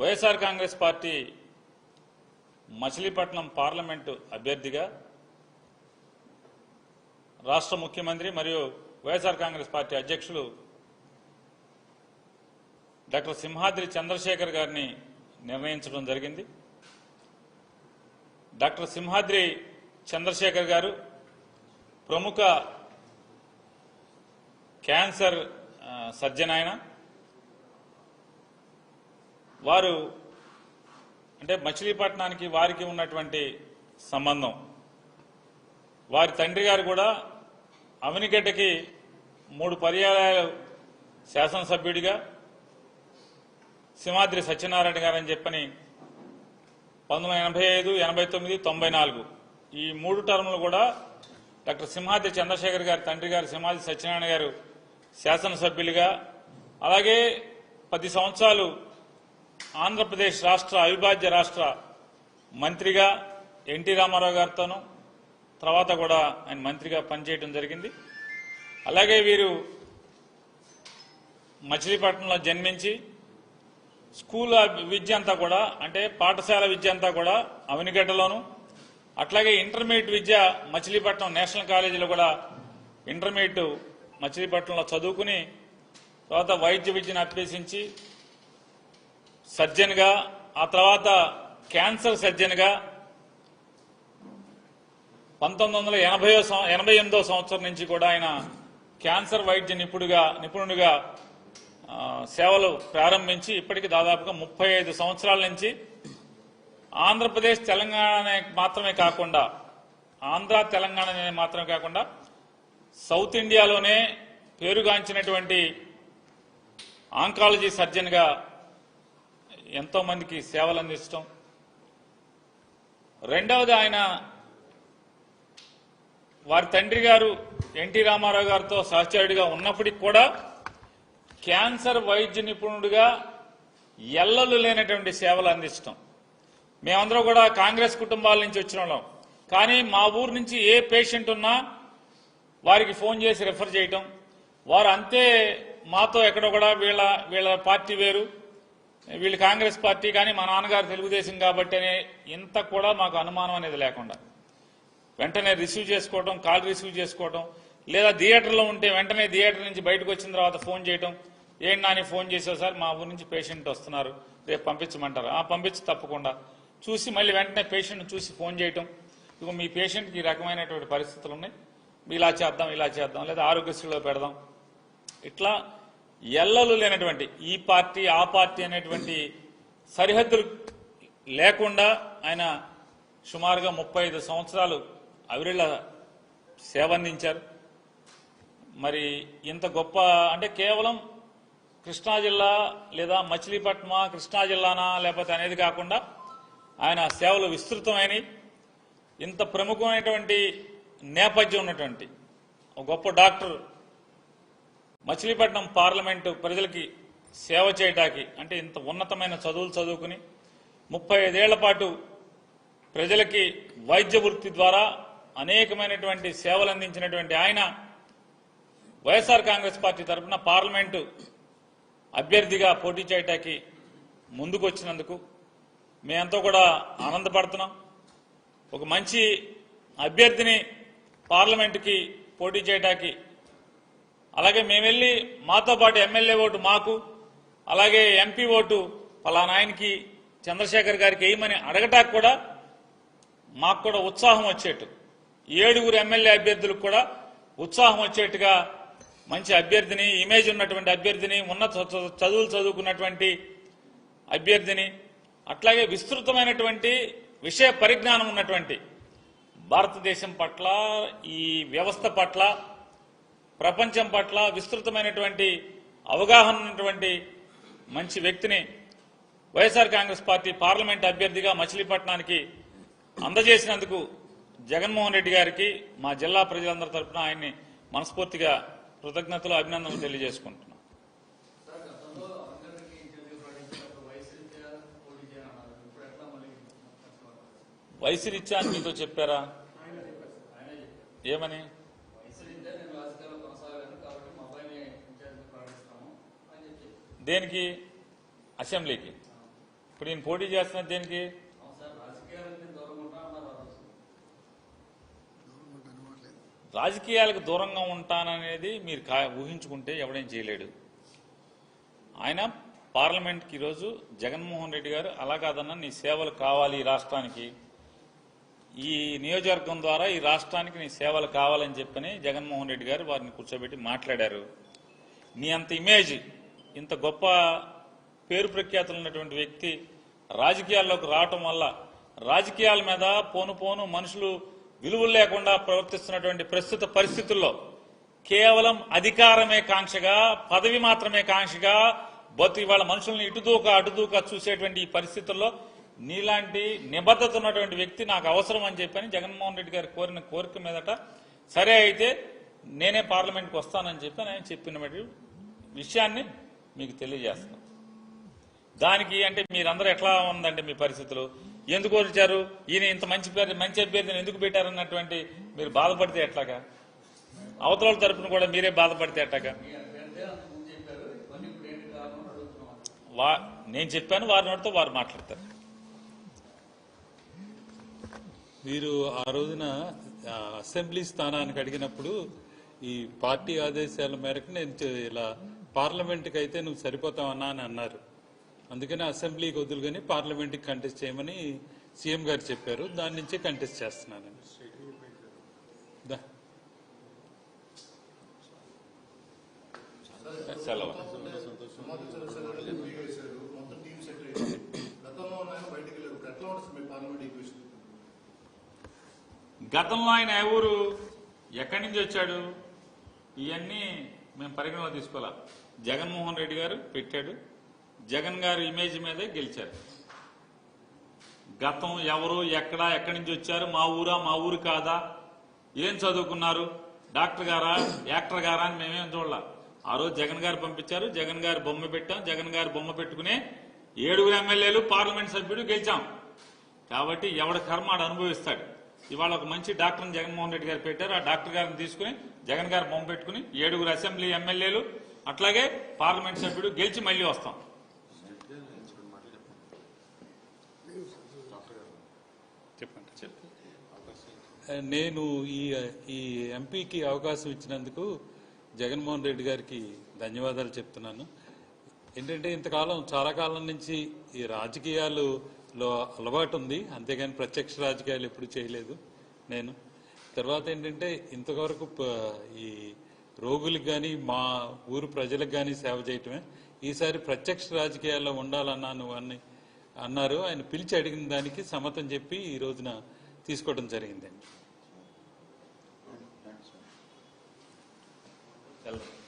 YSR Congress party Machilipatnam parliament అభ్యర్థిగా రాష్ట్ర ముఖ్యమంత్రి మరియు వైఎస్ఆర్ కాంగ్రెస్ పార్టీ అధ్యక్షులు డాక్టర్ సింహాద్రి చంద్రశేఖర్ గారిని నిర్ణయించడం జరిగింది. డాక్టర్ సింహాద్రి చంద్రశేఖర్ గారు ప్రముఖ క్యాన్సర్ సర్జన్ ఆయన. వారు అంటే మచిలీపట్నానికి వారికి ఉన్నటువంటి సంబంధం. వారి తండ్రి గారు కూడా అవనిగడ్డకి మూడు పర్యాయాలు శాసనసభ్యుడిగా సింహాద్రి సత్యనారాయణ గారు అని చెప్పని పంతొమ్మిది వందల ఎనభై ఐదు ఎనభై తొమ్మిది తొంభై నాలుగు. ఈ మూడు టర్ములు కూడా డాక్టర్ సింహాద్రి చంద్రశేఖర్ గారి తండ్రి గారు సింహాద్రి సత్యనారాయణ గారు శాసనసభ్యులుగా అలాగే పది సంవత్సరాలు ఆంధ్రప్రదేశ్ రాష్ట్ర అవిభాజ్య రాష్ట్ర మంత్రిగా ఎన్టీ రామారావు గారితోనూ తర్వాత కూడా ఆయన మంత్రిగా పనిచేయడం జరిగింది. అలాగే వీరు మచిలీపట్నంలో జన్మించి స్కూల్ విద్య అంతా కూడా అంటే పాఠశాల విద్య అంతా కూడా అవనిగడ్డలోను అట్లాగే ఇంటర్మీడియట్ విద్య మచిలీపట్నం నేషనల్ కాలేజీలో కూడా ఇంటర్మీడియట్ మచిలీపట్నంలో చదువుకుని తర్వాత వైద్య విద్యను అభ్యసించి సర్జన్గా ఆ తర్వాత క్యాన్సర్ సర్జన్గా పంతొమ్మిది వందల ఎనభై ఎనభై ఎనిమిదో సంవత్సరం నుంచి కూడా ఆయన క్యాన్సర్ వైద్య నిపుణుడిగా నిపుణుడిగా సేవలు ప్రారంభించి ఇప్పటికి దాదాపుగా ముప్పై ఐదు సంవత్సరాల నుంచి ఆంధ్రప్రదేశ్ తెలంగాణ మాత్రమే కాకుండా ఆంధ్ర తెలంగాణ మాత్రమే కాకుండా సౌత్ ఇండియాలోనే పేరుగాంచినటువంటి ఆంకాలజీ సర్జన్గా ఎంతో మందికి సేవలు అందించడం రెండవది ఆయన వారి తండ్రి గారు ఎన్టీ రామారావు గారితో సహచరుడిగా ఉన్నప్పటికి కూడా క్యాన్సర్ వైద్య నిపుణుడిగా ఎల్లలు లేనటువంటి సేవలు అందించడం మేమందరం కూడా కాంగ్రెస్ కుటుంబాల నుంచి వచ్చిన వాళ్ళం. కానీ మా ఊరు నుంచి ఏ పేషెంట్ ఉన్నా వారికి ఫోన్ చేసి రెఫర్ చేయటం. వారు అంతే మాతో ఎక్కడో కూడా వీళ్ళ వీళ్ళ పార్టీ వేరు. వీళ్ళు కాంగ్రెస్ పార్టీ కానీ మా నాన్నగారు తెలుగుదేశం కాబట్టి ఇంత కూడా మాకు అనుమానం అనేది లేకుండా. వెంటనే రిసీవ్ చేసుకోవడం కాల్ రిసీవ్ చేసుకోవడం లేదా థియేటర్లో ఉంటే వెంటనే థియేటర్ నుంచి బయటకు వచ్చిన తర్వాత ఫోన్ చేయడం ఏంటి నాని ఫోన్ చేసావు సార్? మా ఊరి నుంచి పేషెంట్ వస్తున్నారు. రేపు పంపించమంటారు? ఆ పంపించి తప్పకుండా. చూసి మళ్ళీ వెంటనే పేషెంట్ చూసి ఫోన్ చేయటం. ఇక మీ పేషెంట్కి ఈ రకమైనటువంటి పరిస్థితులు ఉన్నాయి. ఇలా చేద్దాం ఇలా చేద్దాం లేదా ఆరోగ్యశ్రీలో పెడదాం. ఇట్లా ఎల్లలు లేనటువంటి ఈ పార్టీ ఆ పార్టీ అనేటువంటి సరిహద్దులు లేకుండా ఆయన సుమారుగా ముప్పై ఐదు సంవత్సరాలు అవిరిళ్ళ సేవ అందించారు మరి ఇంత గొప్ప అంటే కేవలం కృష్ణా జిల్లా లేదా మచిలీపట్నం కృష్ణా జిల్లానా లేకపోతే అనేది కాకుండా ఆయన సేవలు విస్తృతమైనవి ఇంత ప్రముఖమైనటువంటి నేపథ్యం ఉన్నటువంటి ఒక గొప్ప డాక్టర్ మచిలీపట్నం పార్లమెంటు ప్రజలకి సేవ చేయటానికి అంటే ఇంత ఉన్నతమైన చదువులు చదువుకుని ముప్పై ఐదేళ్ళ పాటు ప్రజలకి వైద్య వృత్తి ద్వారా అనేకమైనటువంటి సేవలు అందించినటువంటి ఆయన వైఎస్ఆర్ కాంగ్రెస్ పార్టీ తరఫున పార్లమెంటు అభ్యర్థిగా పోటీ చేయటానికి ముందుకు వచ్చినందుకు మేమంతా కూడా ఆనందపడుతున్నాం. ఒక మంచి అభ్యర్థిని పార్లమెంటుకి పోటీ చేయటానికి అలాగే మేము వెళ్ళి మాతో పాటు ఎమ్మెల్యే ఓటు మాకు అలాగే ఎంపీ ఓటు పలానా ఆయనకి చంద్రశేఖర్ గారికి వేయమని అడగటానికి కూడా మాకు కూడా ఉత్సాహం వచ్చేట్టు. ఏడుగురు ఎమ్మెల్యే అభ్యర్థులకు కూడా ఉత్సాహం వచ్చేట్టుగా మంచి అభ్యర్థిని ఇమేజ్ ఉన్నటువంటి అభ్యర్థిని ఉన్నత చ- చదువులు చదువుకున్నటువంటి అభ్యర్థిని అట్లాగే విస్తృతమైనటువంటి విషయ పరిజ్ఞానం ఉన్నటువంటి భారతదేశం పట్ల ఈ వ్యవస్థ పట్ల ప్రపంచం పట్ల విస్తృతమైనటువంటి అవగాహన ఉన్నటువంటి మంచి వ్యక్తిని వైఎస్ఆర్ కాంగ్రెస్ పార్టీ పార్లమెంట్ అభ్యర్థిగా మచిలీపట్నానికి అందజేసినందుకు జగన్మోహన్ రెడ్డి గారికి మా జిల్లా ప్రజలందరి తరపున ఆయన్ని మనస్ఫూర్తిగా కృతజ్ఞతలు అభినందనలు తెలియజేసుకుంటున్నాం. సార్ గతంలో అందరికీ ఇంటర్వ్యూ ప్రకటించినప్పుడు వయసు రీత్యా ఎట్లా మళ్ళీ వయసు రీత్యా అని మీతో చెప్పారా ఆయన చెప్పారు సార్ ఆయనే చెప్పారు ఏమని వయసు రీత్యా నేను రాజకీయాల్లో కొనసాగాను కాబట్టి మా అబ్బాయిని ఇన్ఛార్జ్ ప్రకటిస్తాము అని చెప్పి దేనికి? అసెంబ్లీకి. ఇప్పుడు ఈయన పోటీ చేస్తున్నది దేనికి? రాజకీయాలకు దూరంగా ఉంటాననేది మీరు కా- ఊహించుకుంటే ఎవడేం చేయలేడు. ఆయన పార్లమెంట్కి ఈరోజు జగన్మోహన్ రెడ్డి గారు అలా కాదన్నా నీ సేవలు కావాలి ఈ రాష్ట్రానికి. ఈ నియోజకవర్గం ద్వారా ఈ రాష్ట్రానికి నీ సేవలు కావాలని చెప్పని జగన్మోహన్ రెడ్డి గారు వారిని కూర్చోబెట్టి మాట్లాడారు. నీ అంత ఇమేజ్ ఇంత గొప్ప పేరు ప్రఖ్యాతులు ఉన్నటువంటి వ్యక్తి రాజకీయాల్లోకి రావటం వల్ల రాజకీయాల మీద పోను పోను మనుషులు విలువలు లేకుండా ప్రవర్తిస్తున్నటువంటి ప్రస్తుత పరిస్థితుల్లో కేవలం అధికారమే కాంక్షగా పదవి మాత్రమే కాంక్షగా బతు ఇవాళ మనుషుల్ని ఇటుదూక అటుదూక చూసేటువంటి ఈ పరిస్థితుల్లో నీలాంటి నిబద్ధత ఉన్నటువంటి వ్యక్తి నాకు అవసరం అని చెప్పని జగన్మోహన్ రెడ్డి గారు కోరిన కోరిక మీదట సరే అయితే నేనే పార్లమెంట్కి వస్తానని చెప్పి ఆయన చెప్పిన విషయాన్ని మీకు తెలియజేస్తున్నాం. దానికి అంటే మీరందరూ ఎట్లా ఉందండి మీ పరిస్థితులు? ఎందుకు వచ్చారు ఈయన ఇంత మంచి పేరు మంచి అభ్యర్థిని ఎందుకు పెట్టారన్నటువంటి మీరు బాధపడితే ఎట్లాగా? అవతల తరపున కూడా మీరే బాధపడితే ఎట్లాగా? వా నేను చెప్పాను వారి నోటితో వారు మాట్లాడతారు. మీరు ఆ రోజున అసెంబ్లీ స్థానానికి అడిగినప్పుడు ఈ పార్టీ ఆదేశాల మేరకు నేను ఇలా పార్లమెంట్కి అయితే నువ్వు సరిపోతావన్నా అని అన్నారు. అందుకని అసెంబ్లీకి వదులు పార్లమెంట్కి కంటెస్ట్ చేయమని సీఎం గారు చెప్పారు. దాని నుంచే కంటెస్ట్ చేస్తున్నాను సెలవు. గతంలో ఆయన ఎవరు ఎక్కడి నుంచి వచ్చాడు? ఇవన్నీ మేము పరిగణలో తీసుకోవాలా? జగన్మోహన్ రెడ్డి గారు పెట్టాడు. జగన్ గారి ఇమేజ్ మీదే గెలిచారు. గతం ఎవరు ఎక్కడ ఎక్కడి నుంచి వచ్చారు? మా ఊరా మా ఊరు కాదా? ఏం చదువుకున్నారు? డాక్టర్ గారా యాక్టర్ గారా అని మేమేం చూడాల. ఆ రోజు జగన్ గారు పంపించారు. జగన్ గారు బొమ్మ పెట్టాం. జగన్ గారు బొమ్మ పెట్టుకునే ఏడుగురు ఎమ్మెల్యేలు పార్లమెంట్ సభ్యుడు గెలిచాం. కాబట్టి ఎవడ కర్మ అనుభవిస్తాడు. ఇవాళ ఒక మంచి డాక్టర్ని జగన్మోహన్ రెడ్డి గారు పెట్టారు. ఆ డాక్టర్ గారిని తీసుకుని జగన్ గారు బొమ్మ పెట్టుకుని ఏడుగురు అసెంబ్లీ ఎమ్మెల్యేలు అట్లాగే పార్లమెంట్ సభ్యుడు గెలిచి మళ్ళీ వస్తాం. చెప్పండి. నేను ఈ ఈ ఎంపీకి అవకాశం ఇచ్చినందుకు జగన్మోహన్ రెడ్డి గారికి ధన్యవాదాలు చెప్తున్నాను. ఏంటంటే ఇంతకాలం చాలా కాలం నుంచి ఈ రాజకీయాలు రాజకీయాలులో అలవాటు ఉంది. అంతేగాని ప్రత్యక్ష రాజకీయాలు ఎప్పుడు చేయలేదు నేను. తర్వాత ఏంటంటే ఇంతవరకు ఈ రోగులకు కానీ మా ఊరు ప్రజలకు కానీ సేవ చేయటమే. ఈసారి ప్రత్యక్ష రాజకీయాల్లో ఉండాలన్నాను అని అన్నారు. ఆయన పిలిచి అడిగిన దానికి సమ్మతం చెప్పి ఈ రోజున తీసుకోవడం జరిగిందండి. సెలవు